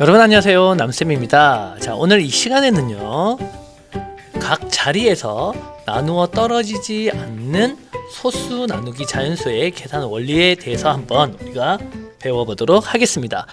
여러분 안녕하세요. 남쌤입니다. 자 오늘 이 시간에는요 각 자리에서 나누어 떨어지지 않는 소수 나누기 자연수의 계산 원리에 대해서 한번 우리가 배워보도록 하겠습니다.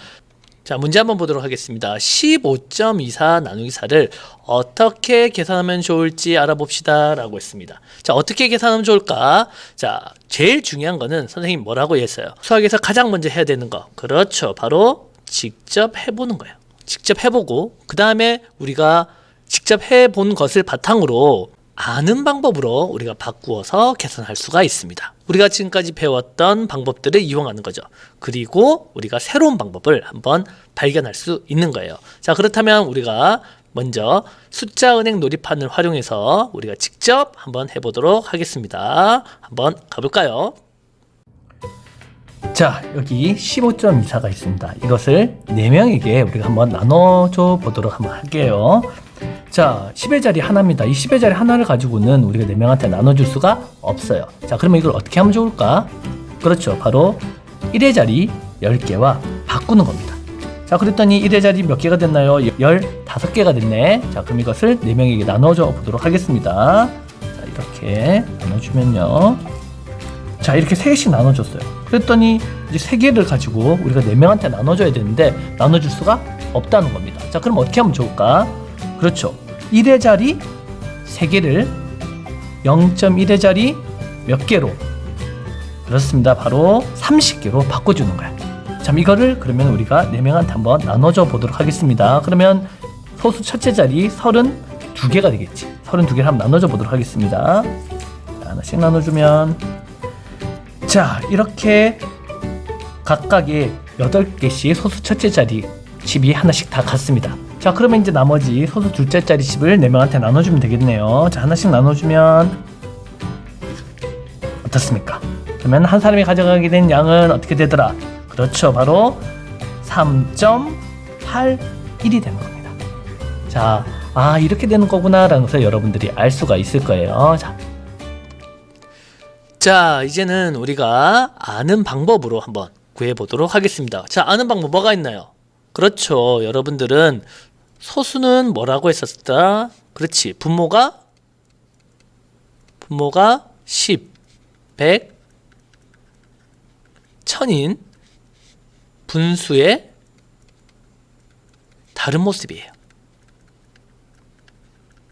자 문제 한번 보도록 하겠습니다. 15.24 나누기 4를 어떻게 계산하면 좋을지 알아봅시다 라고 했습니다. 자 어떻게 계산하면 좋을까? 자 제일 중요한 거는 선생님 뭐라고 했어요? 수학에서 가장 먼저 해야 되는 거. 그렇죠. 바로 직접 해보는 거예요. 직접 해보고 그 다음에 우리가 직접 해본 것을 바탕으로 아는 방법으로 우리가 바꾸어서 계산할 수가 있습니다. 우리가 지금까지 배웠던 방법들을 이용하는 거죠. 그리고 우리가 새로운 방법을 한번 발견할 수 있는 거예요. 자, 그렇다면 우리가 먼저 숫자 은행 놀이판을 활용해서 우리가 직접 한번 해보도록 하겠습니다. 한번 가볼까요? 자, 여기 15.24가 있습니다. 이것을 4명에게 우리가 한번 나눠줘 보도록 한번 할게요. 자, 10의 자리 하나입니다. 이 10의 자리 하나를 가지고는 우리가 4명한테 나눠줄 수가 없어요. 자, 그러면 이걸 어떻게 하면 좋을까? 그렇죠. 바로 1의 자리 10개와 바꾸는 겁니다. 자, 그랬더니 1의 자리 몇 개가 됐나요? 15개가 됐네. 자, 그럼 이것을 4명에게 나눠줘 보도록 하겠습니다. 자, 이렇게 나눠주면요. 자 이렇게 세 개씩 나눠줬어요. 그랬더니 이제 세 개를 가지고 우리가 네 명한테 나눠줘야 되는데 나눠줄 수가 없다는 겁니다. 자 그럼 어떻게 하면 좋을까? 그렇죠. 1의 자리 세 개를 0.1의 자리 몇 개로 그렇습니다. 바로 30개로 바꿔주는 거야. 자 이거를 그러면 우리가 네 명한테 한번 나눠줘 보도록 하겠습니다. 그러면 소수 첫째 자리 32개가 되겠지. 32개를 한번 나눠줘 보도록 하겠습니다. 자, 하나씩 나눠주면 자, 이렇게 각각의 8개씩 소수 첫째 자리 집이 하나씩 다 같습니다. 자, 그러면 이제 나머지 소수 둘째 자리 집을 4명한테 나눠주면 되겠네요. 자, 하나씩 나눠주면 어떻습니까? 그러면 한 사람이 가져가게 된 양은 어떻게 되더라? 그렇죠. 바로 3.81이 되는 겁니다. 자, 아, 이렇게 되는 거구나라는 것을 여러분들이 알 수가 있을 거예요. 자, 자, 이제는 우리가 아는 방법으로 한번 구해 보도록 하겠습니다. 자, 아는 방법 뭐가 있나요? 그렇죠. 여러분들은 소수는 뭐라고 했었다? 그렇지. 분모가 분모가 10, 100, 1000인 분수의 다른 모습이에요.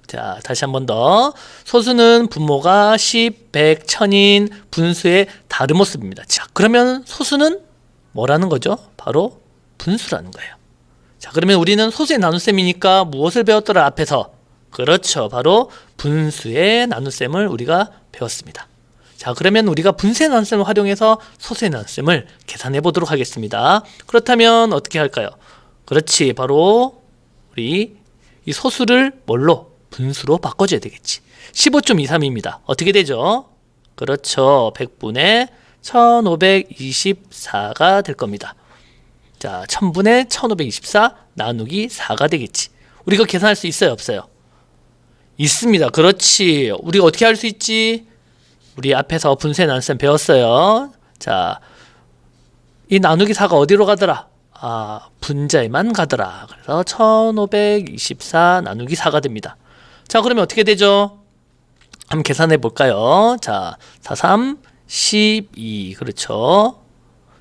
자, 다시 한 번 더. 소수는 분모가 10, 100, 1000인 분수의 다른 모습입니다. 자, 그러면 소수는 뭐라는 거죠? 바로 분수라는 거예요. 자, 그러면 우리는 소수의 나눗셈이니까 무엇을 배웠더라 앞에서? 그렇죠. 바로 분수의 나눗셈을 우리가 배웠습니다. 자, 그러면 우리가 분수의 나눗셈을 활용해서 소수의 나눗셈을 계산해 보도록 하겠습니다. 그렇다면 어떻게 할까요? 그렇지. 바로 우리 이 소수를 뭘로? 분수로 바꿔줘야 되겠지. 15.23입니다. 어떻게 되죠? 그렇죠. 100분의 1524가 될 겁니다. 자, 1000분의 1524 나누기 4가 되겠지. 우리가 계산할 수 있어요, 없어요? 있습니다. 그렇지. 우리가 어떻게 할 수 있지? 우리 앞에서 분수의 나눗셈 배웠어요. 자, 이 나누기 4가 어디로 가더라? 아, 분자에만 가더라. 그래서 1524 나누기 4가 됩니다. 자, 그러면 어떻게 되죠? 한번 계산해 볼까요? 자, 4, 3, 12. 그렇죠.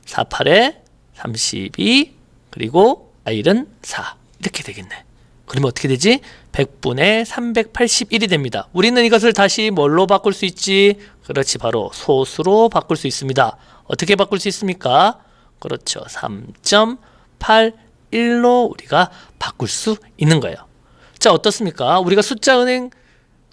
4, 8에 32. 그리고 I는 4. 이렇게 되겠네. 그러면 어떻게 되지? 100분의 381이 됩니다. 우리는 이것을 다시 뭘로 바꿀 수 있지? 그렇지. 바로 소수로 바꿀 수 있습니다. 어떻게 바꿀 수 있습니까? 그렇죠. 3.81로 우리가 바꿀 수 있는 거예요. 자, 어떻습니까? 우리가 숫자 은행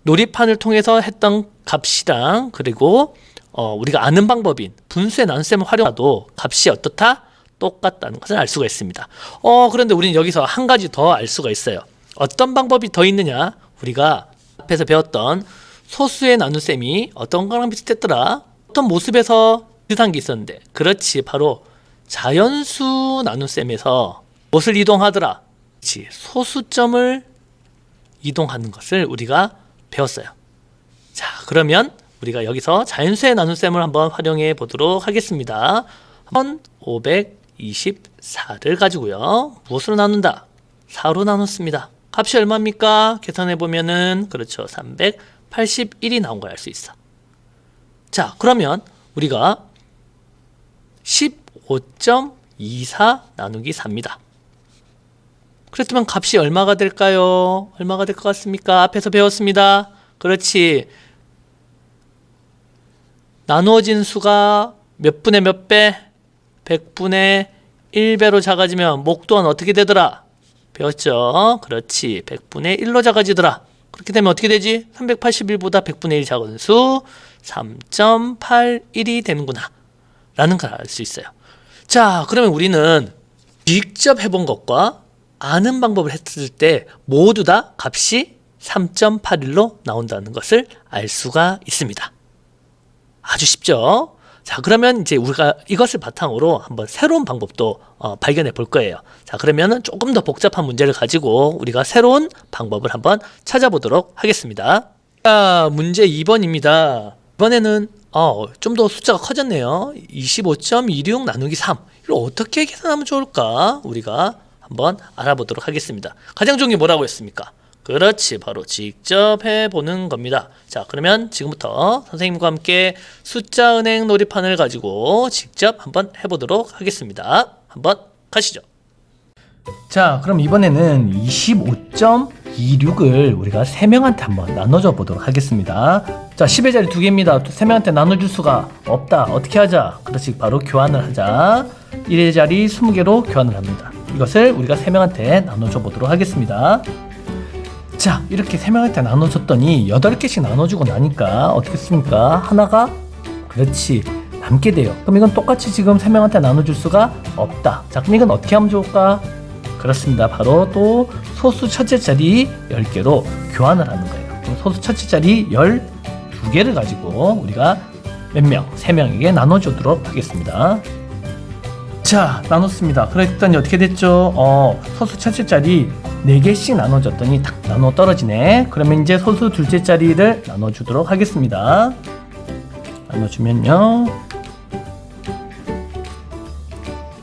놀이판을 통해서 했던 값이랑 그리고 어, 우리가 아는 방법인 분수의 나눗셈을 활용해도 값이 어떻다? 똑같다는 것을 알 수가 있습니다. 어, 그런데 우리는 여기서 한 가지 더 알 수가 있어요. 어떤 방법이 더 있느냐? 우리가 앞에서 배웠던 소수의 나눗셈이 어떤 거랑 비슷했더라? 어떤 모습에서 비슷한 게 있었는데 그렇지 바로 자연수 나눗셈에서 무엇을 이동하더라? 그렇지 소수점을 이동하는 것을 우리가 배웠어요. 자, 그러면 우리가 여기서 자연수의 나눗셈을 한번 활용해 보도록 하겠습니다. 1500 24를 가지고요. 무엇으로 나눈다? 4로 나눴습니다. 값이 얼마입니까? 계산해 보면은 그렇죠. 381이 나온 걸 알 수 있어. 자, 그러면 우리가 15.24 나누기 4입니다. 그렇다면 값이 얼마가 될까요? 얼마가 될 것 같습니까? 앞에서 배웠습니다. 그렇지. 나누어진 수가 몇 분의 몇 배? 100분의 1배로 작아지면 목 또한 어떻게 되더라? 배웠죠? 그렇지. 100분의 1로 작아지더라. 그렇게 되면 어떻게 되지? 381보다 100분의 1 작은 수 3.81이 되는구나. 라는 걸 알 수 있어요. 자, 그러면 우리는 직접 해본 것과 아는 방법을 했을 때 모두 다 값이 3.81로 나온다는 것을 알 수가 있습니다. 아주 쉽죠? 자, 그러면 이제 우리가 이것을 바탕으로 한번 새로운 방법도 어, 발견해 볼 거예요. 자, 그러면은 조금 더 복잡한 문제를 가지고 우리가 새로운 방법을 한번 찾아보도록 하겠습니다. 자, 문제 2번입니다. 이번에는 어, 좀 더 숫자가 커졌네요. 25.26 나누기 3. 이걸 어떻게 계산하면 좋을까? 우리가 한번 알아보도록 하겠습니다. 가장 좋은 게 뭐라고 했습니까? 그렇지, 바로 직접 해보는 겁니다. 자, 그러면 지금부터 선생님과 함께 숫자 은행 놀이판을 가지고 직접 한번 해보도록 하겠습니다. 한번 가시죠. 자, 그럼 이번에는 25.26을 우리가 세명한테 한번 나눠줘 보도록 하겠습니다. 자, 10의 자리 두개입니다 세명한테 나눠줄 수가 없다. 어떻게 하자? 그렇지, 바로 교환을 하자. 1의 자리 20개로 교환을 합니다. 이것을 우리가 세 명한테 나눠줘 보도록 하겠습니다. 자, 이렇게 세 명한테 나눠줬더니 8개씩 나눠주고 나니까 어떻겠습니까? 하나가 그렇지 남게 돼요. 그럼 이건 똑같이 지금 세 명한테 나눠줄 수가 없다. 자, 그럼 이건 어떻게 하면 좋을까? 그렇습니다. 바로 또 소수 첫째 자리 10개로 교환을 하는 거예요. 소수 첫째 자리 12개를 가지고 우리가 몇 명? 3명에게 나눠주도록 하겠습니다. 자, 나눴습니다. 그랬더니 어떻게 됐죠? 어, 소수 첫째 자리 4개씩 나눠줬더니 탁 나눠 떨어지네. 그러면 이제 소수 둘째 자리를 나눠주도록 하겠습니다. 나눠주면요.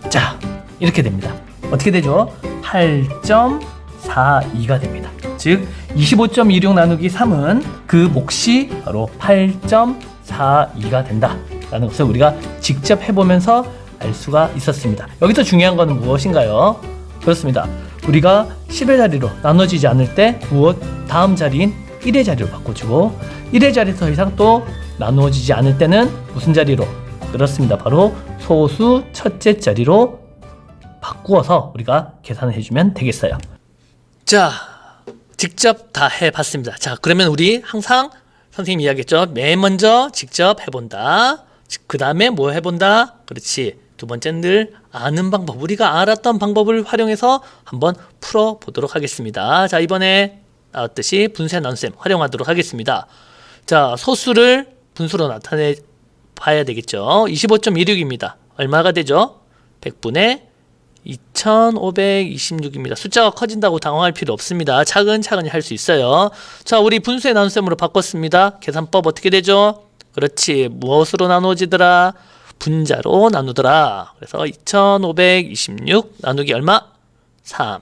자, 이렇게 됩니다. 어떻게 되죠? 8.42가 됩니다. 즉, 25.26 나누기 3은 그 몫이 바로 8.42가 된다. 라는 것을 우리가 직접 해보면서 알 수가 있었습니다. 여기서 중요한 것은 무엇인가요? 그렇습니다. 우리가 10의 자리로 나눠지지 않을 때 무엇 다음 자리인 1의 자리로 바꿔주고 1의 자리 더 이상 또 나누어지지 않을 때는 무슨 자리로? 그렇습니다. 바로 소수 첫째 자리로 바꾸어서 우리가 계산을 해주면 되겠어요. 자, 직접 다 해봤습니다. 자, 그러면 우리 항상 선생님이 이야기했죠. 맨 먼저 직접 해본다. 그 다음에 뭐 해본다? 그렇지. 두 번째는 늘 아는 방법. 우리가 알았던 방법을 활용해서 한번 풀어 보도록 하겠습니다. 자, 이번에 나왔듯이 분수의 나눗셈 활용하도록 하겠습니다. 자, 소수를 분수로 나타내 봐야 되겠죠. 25.26입니다. 얼마가 되죠? 100분의 2526입니다. 숫자가 커진다고 당황할 필요 없습니다. 차근차근히 할 수 있어요. 자, 우리 분수의 나눗셈으로 바꿨습니다. 계산법 어떻게 되죠? 그렇지. 무엇으로 나누어지더라? 분자로 나누더라. 그래서 2526 나누기 얼마? 3.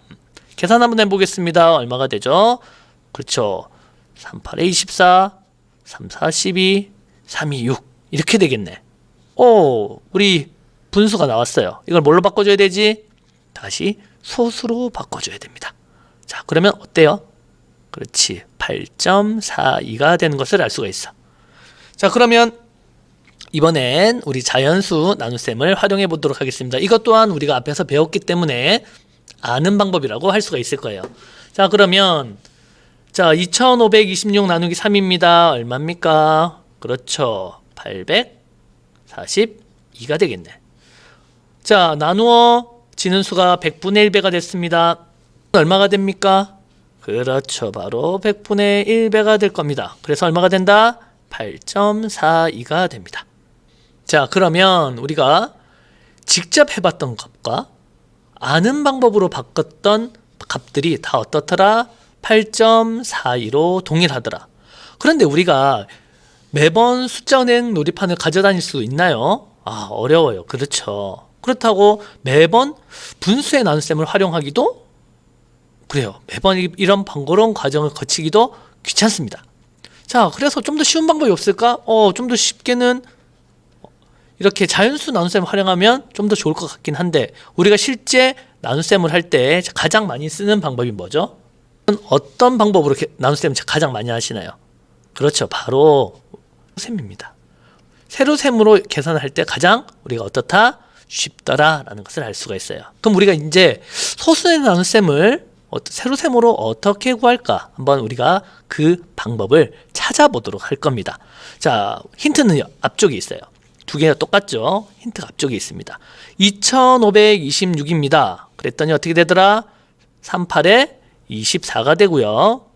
계산 한번 해보겠습니다. 얼마가 되죠? 그렇죠. 38에 24, 3, 4, 12, 3, 2, 6. 이렇게 되겠네. 오, 우리 분수가 나왔어요. 이걸 뭘로 바꿔줘야 되지? 다시 소수로 바꿔줘야 됩니다. 자, 그러면 어때요? 그렇지. 8.42가 되는 것을 알 수가 있어. 자, 그러면 이번엔 우리 자연수 나눗셈을 활용해 보도록 하겠습니다. 이것 또한 우리가 앞에서 배웠기 때문에 아는 방법이라고 할 수가 있을 거예요. 자, 그러면 자, 2526 나누기 3입니다. 얼마입니까? 그렇죠. 842가 되겠네. 자, 나누어 지는 수가 100분의 1배가 됐습니다. 얼마가 됩니까? 그렇죠. 바로 100분의 1배가 될 겁니다. 그래서 얼마가 된다? 8.42가 됩니다. 자, 그러면 우리가 직접 해봤던 값과 아는 방법으로 바꿨던 값들이 다 어떻더라? 8.42로 동일하더라. 그런데 우리가 매번 숫자 은행 놀이판을 가져다닐 수 있나요? 아, 어려워요. 그렇죠. 그렇다고 매번 분수의 나눗셈을 활용하기도 그래요. 매번 이- 이런 번거로운 과정을 거치기도 귀찮습니다. 자, 그래서 좀 더 쉬운 방법이 없을까? 어, 좀 더 쉽게는 이렇게 자연수 나눗셈을 활용하면 좀 더 좋을 것 같긴 한데 우리가 실제 나눗셈을 할 때 가장 많이 쓰는 방법이 뭐죠? 어떤 방법으로 나눗셈을 가장 많이 하시나요? 그렇죠. 바로 셈입니다. 세로셈으로 계산을 할때 가장 우리가 어떻다? 쉽더라라는 것을 알 수가 있어요. 그럼 우리가 이제 소수의 나눗셈을 어- 세로셈으로 어떻게 구할까? 한번 우리가 그 방법을 찾아보도록 할 겁니다. 자, 힌트는 앞쪽에 있어요. 두 개가 똑같죠? 힌트가 앞쪽에 있습니다. 2526입니다. 그랬더니 어떻게 되더라? 38에 24가 되고요.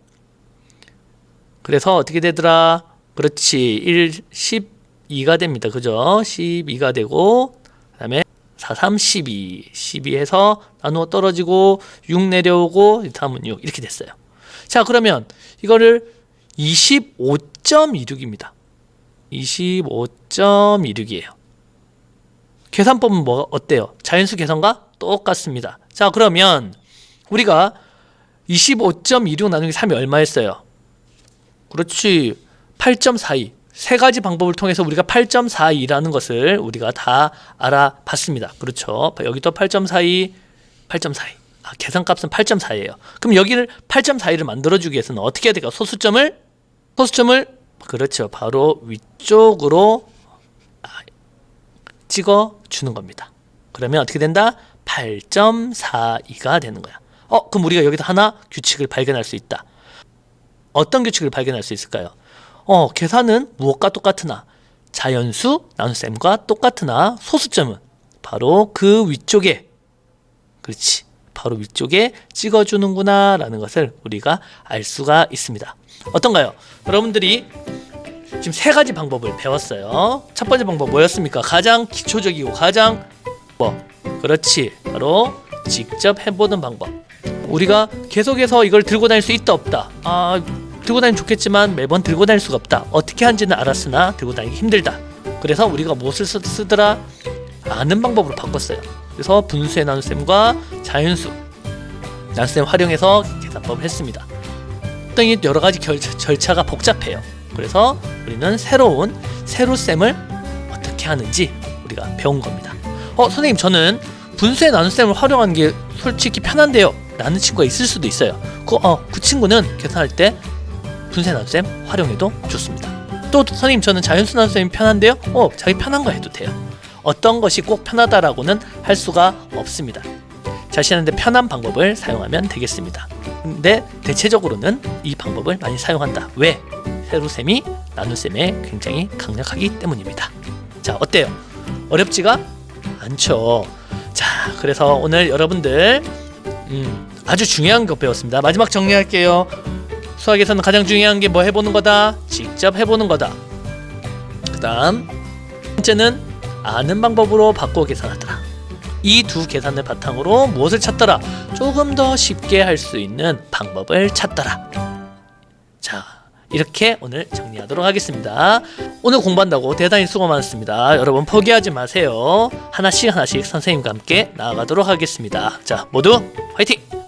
그래서 어떻게 되더라? 그렇지. 1, 12가 됩니다. 그죠? 12가 되고, 그 다음에 4, 3, 12. 12에서 나누어 떨어지고, 6 내려오고, 다음은 6. 이렇게 됐어요. 자, 그러면 이거를 25.26입니다. 25.26이에요. 계산법은 뭐 어때요? 자연수 계산과 똑같습니다. 자, 그러면 우리가 25.26 나누기 3이 얼마였어요? 그렇지. 8.42. 세 가지 방법을 통해서 우리가 8.42라는 것을 우리가 다 알아봤습니다. 그렇죠. 여기도 8.42, 8.42. 아, 계산값은 8.4예요. 그럼 여기를 8.42를 만들어주기 위해서는 어떻게 해야 될까? 소수점을 소수점을 그렇죠. 바로 위쪽으로 아, 찍어 주는 겁니다. 그러면 어떻게 된다? 8.42가 되는 거야. 어, 그럼 우리가 여기서 하나 규칙을 발견할 수 있다. 어떤 규칙을 발견할 수 있을까요? 어, 계산은 무엇과 똑같으나 자연수 나눗셈과 똑같으나 소수점은 바로 그 위쪽에 그렇지. 바로 위쪽에 찍어주는구나 라는 것을 우리가 알 수가 있습니다. 어떤가요? 여러분들이 지금 세 가지 방법을 배웠어요. 첫 번째 방법 뭐였습니까? 가장 기초적이고 가장 뭐 그렇지 바로 직접 해보는 방법. 우리가 계속해서 이걸 들고 다닐 수 있다 없다. 아 들고 다니면 좋겠지만 매번 들고 다닐 수가 없다. 어떻게 하는지는 알았으나 들고 다니기 힘들다. 그래서 우리가 무엇을 쓰, 쓰더라? 아는 방법으로 바꿨어요. 그래서 분수의 나눗셈과 자연수 나눗셈 활용해서 계산법을 했습니다. 등이 여러 가지 결, 절차가 복잡해요. 그래서 우리는 새로운 세로셈을 어떻게 하는지 우리가 배운 겁니다. 어 선생님 저는 분수의 나눗셈을 활용하는 게 솔직히 편한데요. 라는 친구가 있을 수도 있어요. 그, 어, 그 친구는 계산할 때 분수의 나눗셈 활용해도 좋습니다. 또 선생님 저는 자연수 나눗셈이 편한데요. 어 자기 편한 거 해도 돼요. 어떤 것이 꼭 편하다라고는 할 수가 없습니다. 자신한테 편한 방법을 사용하면 되겠습니다. 근데 대체적으로는 이 방법을 많이 사용한다. 왜? 세로셈이 나눗셈에 굉장히 강력하기 때문입니다. 자, 어때요? 어렵지가 않죠. 자, 그래서 오늘 여러분들 음, 아주 중요한 거 배웠습니다. 마지막 정리할게요. 수학에서는 가장 중요한 게 뭐 해보는 거다? 직접 해보는 거다. 그 다음 번째는 아는 방법으로 바꿔 계산하더라. 이 두 계산을 바탕으로 무엇을 찾더라? 조금 더 쉽게 할 수 있는 방법을 찾더라. 자, 이렇게 오늘 정리하도록 하겠습니다. 오늘 공부한다고 대단히 수고 많았습니다. 여러분 포기하지 마세요. 하나씩 하나씩 선생님과 함께 나아가도록 하겠습니다. 자, 모두 화이팅!